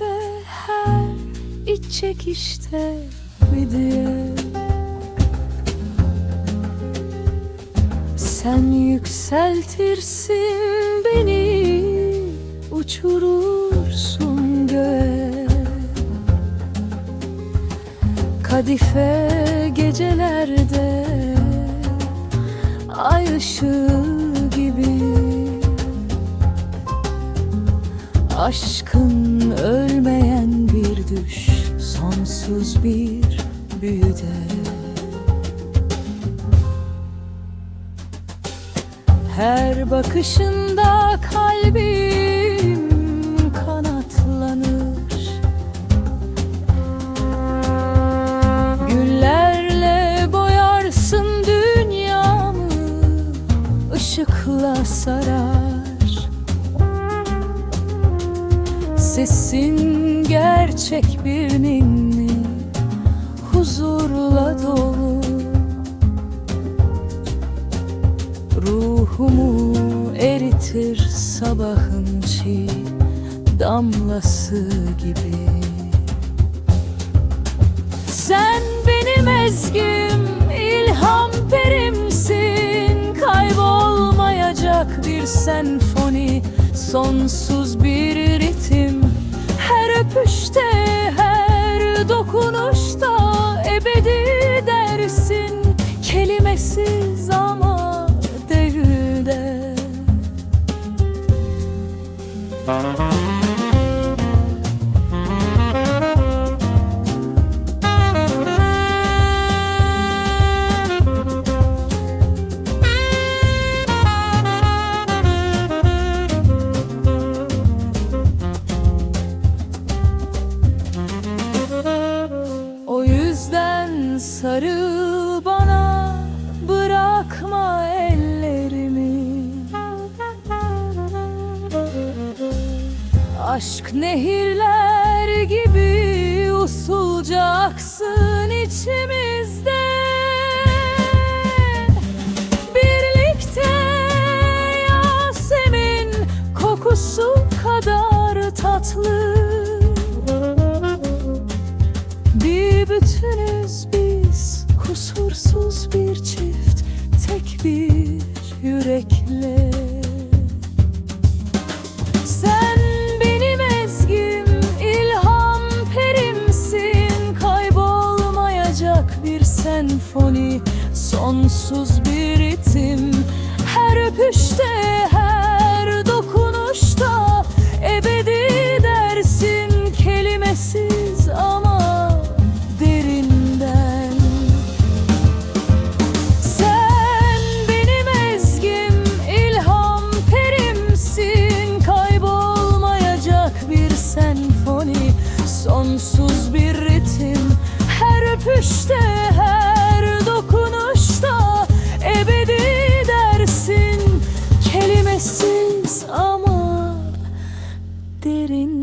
Nefeste, her iç çekişte bir diye. Sen yükseltirsin beni Uçurursun göğe. Kadife gecelerde Ay ışığı gibi. Aşkın bir büyüde. Her bakışında kalbim kanatlanır. Güllerle boyarsın dünyamı ışıkla sarar. Sesin gerçek bir ninni Huzurla dolu. Ruhumu eritir sabahın çiğ damlası gibi. Sen benim ezgim, ilham perimsin. Kaybolmayacak bir senfoni, sonsuz bir ritim. Her öpüşte, sarıl bana bırakma ellerimi. Aşk nehirler gibi usulca aksın içimizde. Birlikte Yasemin kokusu kadar tatlı. Bir bütünüz biz Kusursuz bir çift Tek bir yürekle Sen benim ezgim ilham perimsin Kaybolmayacak bir senfoni Sonsuz bir ritim. Her öpüşte her dokunuşta Ebedi in